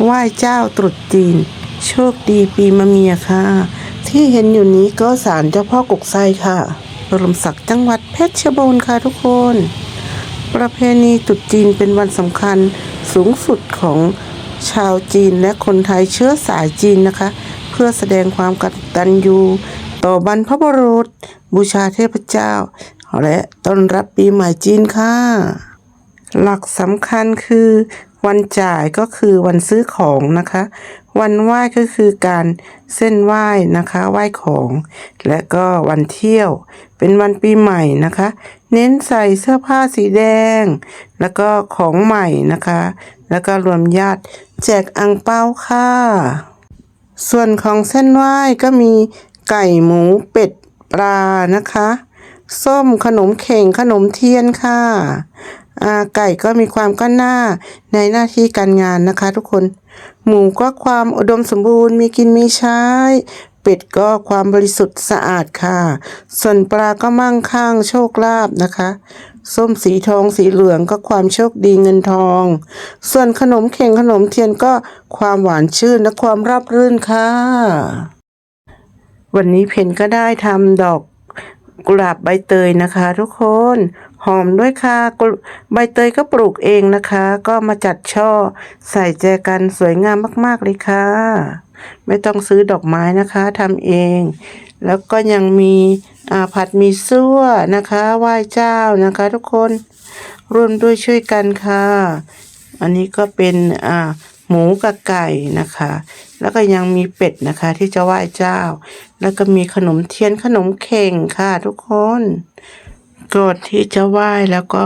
ไหว้เจ้าตรุษจีน โชคดีปีมะเมียค่ะ ที่เห็นอยู่นี้ก็ศาลเจ้าพ่อกกไซค่ะรมศักดิ์จังหวัดเพชรบูรณ์ค่ะทุกคน ประเพณีตรุษจีนเป็นวันสำคัญสูงสุดของชาวจีนและคนไทยเชื้อสายจีนนะคะ เพื่อแสดงความกตัญญูต่อบรรพบุรุษ บูชาเทพเจ้า และต้อนรับปีใหม่จีนค่ะ หลักสำคัญคือ วันจ่ายก็คือวันซื้อของนะคะ วันไหว้ก็คือการเส้นไหว้นะคะ ไหว้ของ และก็วันเที่ยว เป็นวันปีใหม่นะคะ เน้นใส่เสื้อผ้าสีแดง แล้วก็ของใหม่นะคะ แล้วก็รวมญาติแจกอังเปาค่ะ ส่วนของเส้นไหว้ก็มีไก่หมูเป็ดปลานะคะ ส้มขนมเข่งขนมเทียนค่ะอาไก่ก็มีความก้าวหน้าในหน้าที่การงานนะคะ ทุกคน หมูก็ความอุดมสมบูรณ์มีกินมีใช้ เป็ดก็ความบริสุทธิ์สะอาดค่ะ ส่วนปลาก็มั่งคั่งโชคลาภนะคะ ส้มสีทองสีเหลืองก็ความโชคดีเงินทอง ส่วนขนมเข่งขนมเทียนก็ความหวานชื่นและความราบรื่นค่ะ วันนี้เพนก็ได้ทำดอก กุหลาบใบเตยนะคะ ทุกคนหอมด้วยค่ะกุใบเตยก็ปลูกเองนะคะ ก็มาจัดช่อ ใส่แจกันสวยงามมากๆเลยค่ะ ไม่ต้องซื้อดอกไม้นะคะทำเอง แล้วก็ยังมีผัดมีซั่วนะคะไหว้เจ้านะคะ ทุกคนร่วมด้วยช่วยกันค่ะ อันนี้ก็เป็นหมูกับไก่นะคะ แล้วก็ยังมีเป็ดนะคะ ที่จะไหว้เจ้า แล้วก็มีขนมเทียนขนมเข่งค่ะทุกคนก่อนที่จะไหว้แล้วก็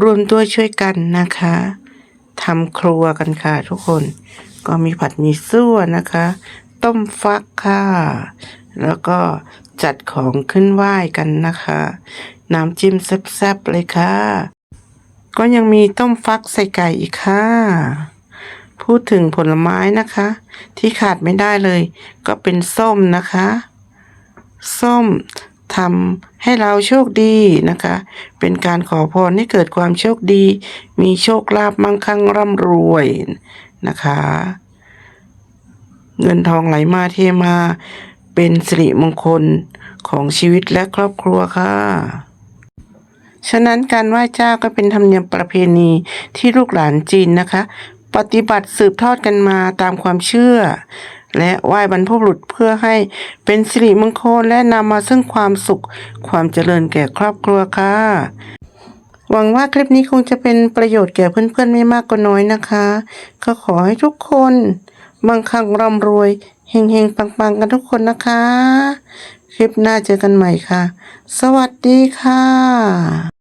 ร่วมด้วยช่วยกันนะคะทำครัวกันค่ะ ทุกคนก็มีผัดหมีซั่วนะคะ ต้มฟักค่ะ แล้วก็จัดของขึ้นไหว้กันนะคะ น้ำจิ้มแซ่บๆเลยค่ะ ก็ยังมีต้มฟักใส่ไก่อีกค่ะ พูดถึงผลไม้นะคะ ที่ขาดไม่ได้เลย ก็เป็นส้มนะคะ ส้มทำให้เราโชคดีนะคะ เป็นการขอพรให้เกิดความโชคดี มีโชคลาภมั่งคั่งร่ำรวยนะคะ เงินทองไหลมาเทมา เป็นสิริมงคลของชีวิตและครอบครัวค่ะฉะนั้นการไหว้เจ้าก็เป็นธรรมเนียมประเพณีที่ลูกหลานจีนนะคะ ปฏิบัติสืบทอดกันมาตามความเชื่อ และไหว้บรรพบุรุษเพื่อให้เป็นสิริมงคลและนำมาซึ่งความสุข ความเจริญแก่ครอบครัวค่ะ หวังว่าคลิปนี้คงจะเป็นประโยชน์แก่เพื่อนๆไม่มากก็น้อยนะคะ ก็ขอให้ทุกคนมั่งคั่งร่ำรวยเฮงๆ ปังๆ กันทุกคนนะคะ คลิปหน้าเจอกันใหม่ค่ะ สวัสดีค่ะ